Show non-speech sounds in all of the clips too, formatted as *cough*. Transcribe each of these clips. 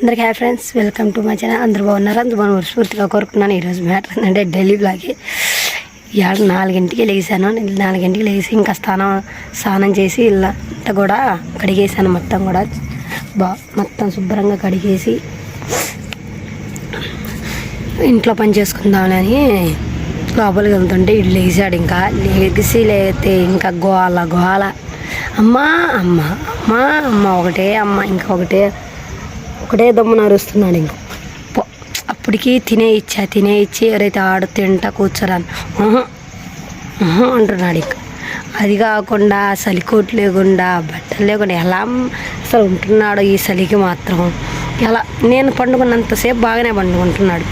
అందరికీ hi friends welcome to my channel. అందరు బాగున్నారు? అందరు బాగున్నారు? స్ఫూర్తిగా కోరుకున్నాను ఈరోజు మ్యాటర్ ఏంటంటే ఢిల్లీ బ్లాగే ఇవాళ నాలుగింటికి లేచాను. నాలుగింటికి లేచి ఇంకా స్నానం స్నానం చేసి ఇలా అంతా కూడా కడిగేసాను మొత్తం కూడా. బా మొత్తం శుభ్రంగా కడిగేసి ఇంట్లో పని చేసుకుందామని లోపలికి వెళ్తుంటే ఇల్లు లేచాడు ఇంకా. లేచి లేతే ఇంకా గోల గోల. అమ్మా అమ్మ అమ్మ అమ్మ ఒకటే అమ్మ ఇంకా ఒకటే. ఒకటే దమ్మున అరుస్తున్నాడు ఇంకా. అప్పటికి తినే ఇచ్చా తినే ఇచ్చి ఎవరైతే ఆడు తింటా కూర్చోరాను. అంటున్నాడు ఇంకా. అది కాకుండా చలికోట్ లేకుండా బట్టలు లేకుండా ఎలా అసలు ఉంటున్నాడు ఈ చలికి మాత్రం. ఎలా నేను పండుకున్నంతసేపు బాగానే పండుకుంటున్నాడు.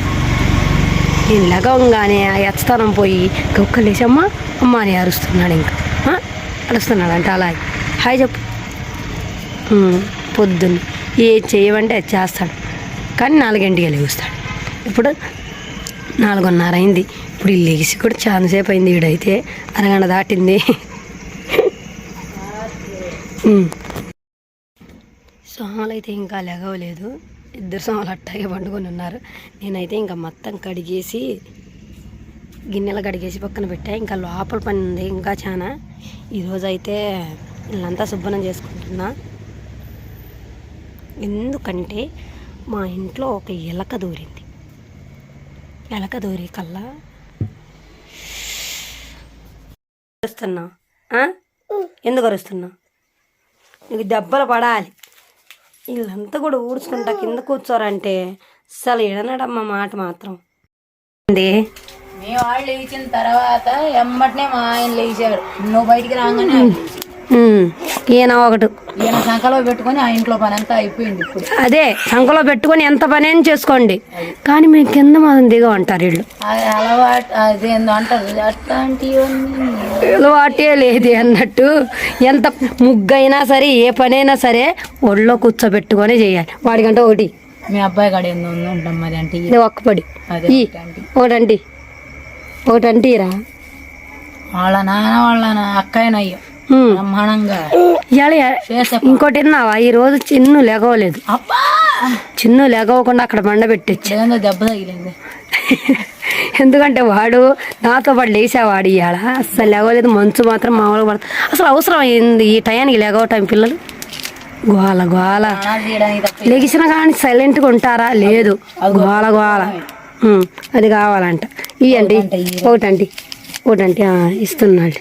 నేను లగవంగానే ఆ ఎచ్చతనం పోయి కుక్కలేసి అమ్మ అమ్మ అని అరుస్తున్నాడు ఇంకా. అరుస్తున్నాడు అంటే అలా హాయ్ చెప్పు. పొద్దున్న. ఏ చేయమంటే అది చేస్తాడు. కానీ నాలుగింటికి లేస్తాడు ఇప్పుడు నాలుగున్నర అయింది. ఇప్పుడు ఈ లేచి కూడా చాలాసేపు అయింది ఈడైతే. అరగంట దాటింది. సోమాలు అయితే ఇంకా లెగవలేదు. ఇద్దరు సోమాలు అట్టాగే పండుకొని ఉన్నారు. నేనైతే ఇంకా మొత్తం కడిగేసి గిన్నెలు కడిగేసి పక్కన పెట్టా. ఇంకా లోపల పని ఉంది ఇంకా చాలా ఈరోజైతే ఇల్లంతా శుభ్రం చేసుకుంటున్నా. ఎందుకంటే మా ఇంట్లో ఒక ఎలక దూరింది. ఎలక దూరి కల్లా అరుస్తున్నా ఎందుకు అరుస్తున్నా? నీకు దెబ్బలు పడాలి. వీళ్ళంతా కూడా ఊడ్చుకుంటా కింద కూర్చోరంటే అసలు ఎడనడమ్మ మాట మాత్రం. మేము వాళ్ళు లేచిన తర్వాత ఎమ్మటనే మా ఆయన లేచాడు నువ్వు బయటికి రాగానే ఈయన ఒకటి ఈయన సంకలో పెట్టుకొని ఆ ఇంట్లో పని అంతా అయిపోయింది ఇప్పుడు. అదే సంఖలో పెట్టుకొని ఎంత పని అయినా చేసుకోండి. కానీ మేము కింద మాత్రం దిగ అంటారు వీళ్ళు. అది అలవాటు అదేందో అంటారు అలవాటే లేదు అన్నట్టు. ఎంత ముగ్గైనా సరే ఏ పనైనా సరే ఒళ్ళో కూర్చోబెట్టుకొని చేయాలి. వాడికంటే ఒకటి. మీ అబ్బాయి కాడ ఏందో ఉంటాం మరి అంటే ఇది ఒక్క పడి. అదే ఈ ఒకటంటి. ఒకటంటిరా వాళ్ళ నాన్న వాళ్ళ అక్కయ్యనయ్యో. బ్రహ్మాండంగా. ఇంకోటి విన్నావా? ఈ రోజు చిన్ను లెగవలేదు. చిన్ను లెగవకుండా అక్కడ బండ పెట్టచ్చు. దెబ్బ తగిలింది. *laughs* ఎందుకంటే వాడు నాతో పాటు లేచేవాడు ఇవాళ అసలు లేవలేదు మంచు మాత్రం మామూలుగా పడుతుంది అసలు అవసరం అయింది ఈ టయానికి లేగవటం పిల్లలు? గోల గోల. లెగిసిన కానీ సైలెంట్గా ఉంటారా? లేదు. గోల గోల. అది కావాలంట. ఇవ్వండి ఒకటండి ఆ, ఇస్తున్నాడు.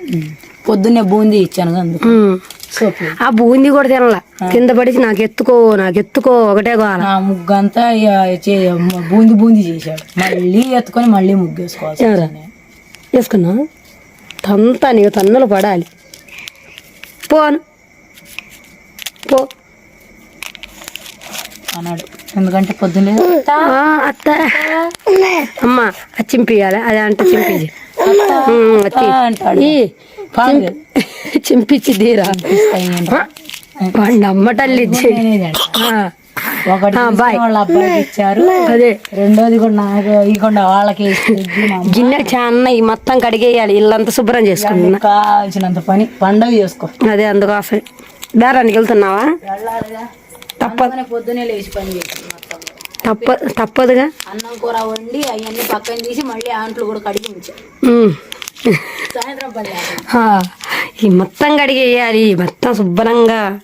పొద్దున్నే బూందీ ఇచ్చాను అందుకు. ఉమ్. సోపు. ఆ బూందీ కూడా తినలా. కింద పడిచి నాకు ఎత్తుకో నాకు ఎత్తుకో ఒకటే గోల నా ముగ్గంతా బూంది బూంది చేశాడు. మళ్ళీ ఎత్తుకొని మళ్ళీ ముగ్గు? వచ్చింది. వేసుకున్నా? తంతా నీకు తన్నులు పడాలి. పోను పో. అన్నాడు. ఎందుకంటే పొద్దున్నే ఆ, అత్త. అమ్మ అది చింపియాలి అదే అంటే చింపించి అంటాడు. చింపించి తీరా? ఒకటి. వాళ్ళ అబ్బాయికి ఇచ్చారు. అదే. రెండోది కూడా నాకు ఇవ్వకుండా వాళ్ళకి గిన్నె చాలా ఈ మొత్తం కడిగేయాలి. ఇల్లంతా శుభ్రం చేసుకున్నా కావాల్సినంత పని పండగ చేసుకో. అదే అందుకోసం బేరానికి వెళ్తున్నావా? తప్ప అందుకనే పొద్దునే లేచి పని తప్ప తప్పదుగా? అన్నం కూర వండి అవన్నీ పక్కన తీసి మళ్ళీ ఆంట్లు కూడా కడిగి ఉంచాను ఈ మొత్తం కడిగేయాలి మొత్తం శుభ్రంగా.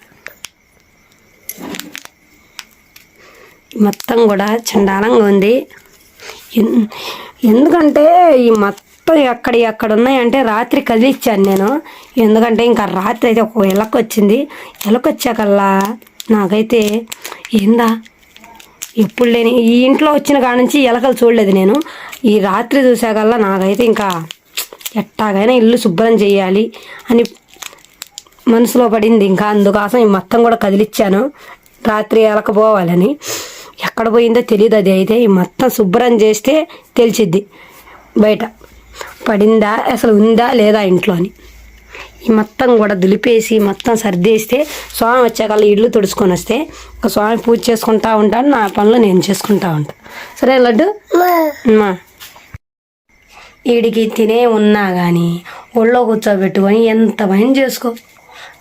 మొత్తం కూడా చండాలంగా ఉంది. ఎన్- ఎందుకంటే ఈ మొత్తం ఎక్కడ ఎక్కడ ఉన్నాయంటే రాత్రి కదిలిచ్చాను నేను. ఎందుకంటే ఇంకా రాత్రి అయితే ఒక ఎలక వచ్చింది. ఎలక వచ్చాకల్లా నాకైతే ఏందా? ఎప్పుడు లేని ఈ ఇంట్లో వచ్చిన కాడ నుంచి ఎలకలు చూడలేదు నేను. ఈ రాత్రి చూసాకల్లా నాకైతే ఇంకా ఎట్టాగైనా ఇల్లు శుభ్రం చేయాలి అని మనసులో పడింది. ఇంకా అందుకోసం ఈ మొత్తం కూడా కదిలిచ్చాను. రాత్రి ఎలకపోవాలని ఎక్కడ పోయిందో తెలియదు అది అయితే. ఈ మొత్తం శుభ్రం చేస్తే తెలిసిద్ది బయట. పడిందా? అసలు ఉందా లేదా ఇంట్లో అని ఈ మొత్తం కూడా దులిపేసి మొత్తం సర్దేస్తే స్వామి వచ్చాకల్లా ఇల్లు తుడుచుకొని వస్తే ఒక స్వామి పూజ చేసుకుంటా ఉంటాను నా పనులు నేను చేసుకుంటా ఉంటాను సరే లడ్డు? అమ్మా వీడికి తినే ఉన్నా కానీ ఒళ్ళో కూర్చోబెట్టుకొని ఎంత పని చేసుకో.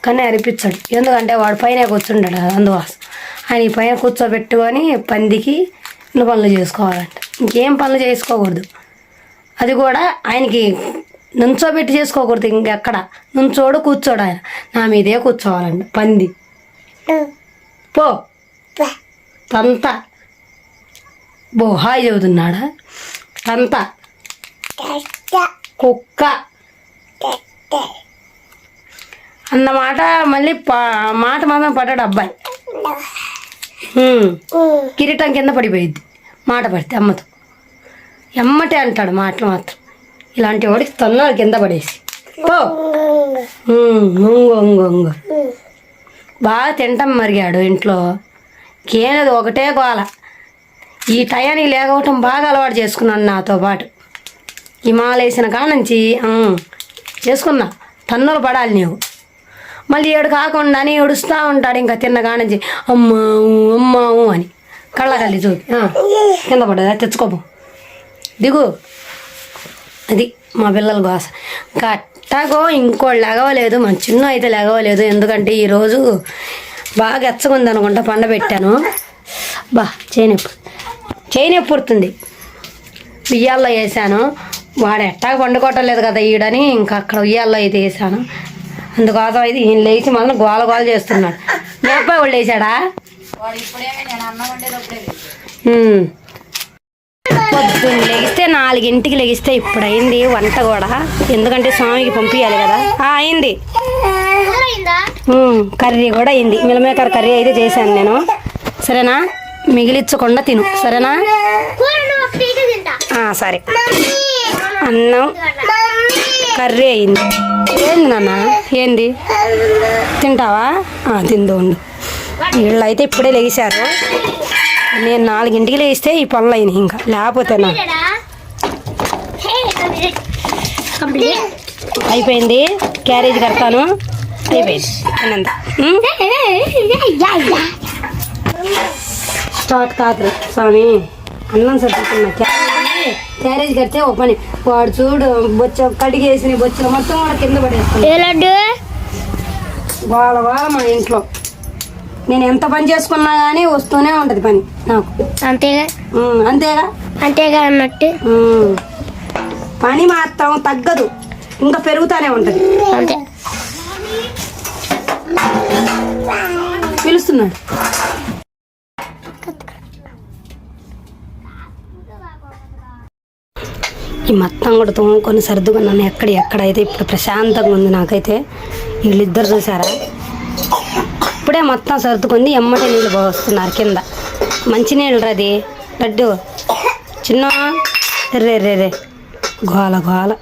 కానీ అరిపించాడు ఎందుకంటే వాడు పైన కూర్చుంటాడు కదా అందుకోసం ఆయన పైన కూర్చోబెట్టుకొని పందికి ఇన్ని పనులు చేసుకోవాలంట. ఇంకేం పనులు చేసుకోకూడదు. అది కూడా ఆయనకి నుంచోబెట్టి చేసుకోకూడదు ఇంకెక్కడ. నుంచోడు కూర్చోడు ఆయన. నా మీదే కూర్చోవాలండి పంది. పో. తంత. బో హాయ్ చెబుతున్నాడా? తంత. కుక్క. అన్నమాట మళ్ళీ పా- మాట మాత్రం పడ్డాడు అబ్బాయి. కిరీటం కింద పడిపోయిద్ది మాట పడితే అమ్మతో. ఎమ్మటే అంటాడు మాటలు మాత్రం. ఇలాంటి వాడికి తొన్నాడు కింద పడేసి. ఓ ఉంగు ఉంగు ఉంగు. బాగా తింటాం మరిగాడు ఇంట్లో. కేనది ఒకటే గోల. ఈ టయానికి లేకపోవటం బాగా అలవాటు చేసుకున్నాను నాతో పాటు. ఈ మాలేసిన కాడ నుంచి చేసుకున్నా. తన్నులు పడాలి నీవు. మళ్ళీ ఏడు కాకుండా అని ఏడుస్తూ ఉంటాడు ఇంకా తిన్న కాడ నుంచి అమ్మావు అమ్మావు అని. కళ్ళకల్లి చూపి కింద పడ్డదా తెచ్చుకోపు. దిగు. అది మా పిల్లల గోస గట్టాగో ఇంకోళ్ళు లెగవలేదు మా చిన్న అయితే లెగవలేదు. ఎందుకంటే ఈరోజు బాగా ఎచ్చగుంది అనుకుంటా పండ పెట్టాను. బా చేయనెప్పుడు చేయనెప్పుడుతుంది ఉయ్యాల్లో వేసాను వాడు ఎట్టాగ పండుకోవటం లేదు కదా ఈడని ఇంకా అక్కడ ఉయ్యాల్లో అయితే వేసాను అందుకోసం అయితే ఈయన లేచి మళ్ళీ గోల గోల చేస్తున్నాడు. మీ అబ్బాయి వాళ్ళు వేసాడా వాడు ఇప్పుడేమే నేను అన్నం వండేటప్పుడే ఉమ్. పొద్దున్న లెగిస్తే నాలుగింటికి లెగిస్తే ఇప్పుడు అయింది వంట కూడా. ఎందుకంటే స్వామికి పంపించాలి కదా. అయింది. కర్రీ కూడా అయింది. మిలమేకర్ కర్రీ అయితే చేశాను నేను. సరేనా? మిగిలిచ్చకుండా తిను. సరేనా? ఆ, సరే. అన్నం కర్రీ అయింది. ఏంది నాన్న? ఏంది? తింటావా? ఆ, తిందు ఉండు. వీళ్ళు అయితే ఇప్పుడే లేచారు. నేను నాలుగింటికి లేస్తే ఈ పనులు అయినాయి ఇంకా. లేకపోతే నా అయిపోయింది. క్యారేజ్ కడతాను. అయిపోయింది. అన్నంత స్టార్ట్ కాదు స్వామి. అన్నం సర్దుకున్నా. క్యారేజ్ క్యారేజ్ కడితే ఒక పని. వాడు చూడు బొచ్చ కడిగేసి బొచ్చులు మొత్తం కూడా కింద పడేస్తాను వాళ్ళ వాళ్ళ మా ఇంట్లో. నేను ఎంత పని చేసుకున్నా కానీ వస్తూనే ఉంటుంది పని నాకు. అంతేగా? అంతేగా? అంతేగా అన్నట్టు. పని మాత్రం తగ్గదు. ఇంకా పెరుగుతానే ఉంటుంది. అంతే. పిలుస్తున్నాడు. ఈ మొత్తం కూడా తోముకొని సర్దుకున్నాను ఎక్కడ ఎక్కడైతే ఇప్పుడు ప్రశాంతంగా ఉంది నాకైతే. వీళ్ళిద్దరు చూసారా? ఇప్పుడే మొత్తం సర్దుకుంది ఎమ్మటి నీళ్ళు పోస్తున్నారు కింద. మంచి నీళ్ళు రది లడ్డు. చిన్న రే రే రే. గోల గోల.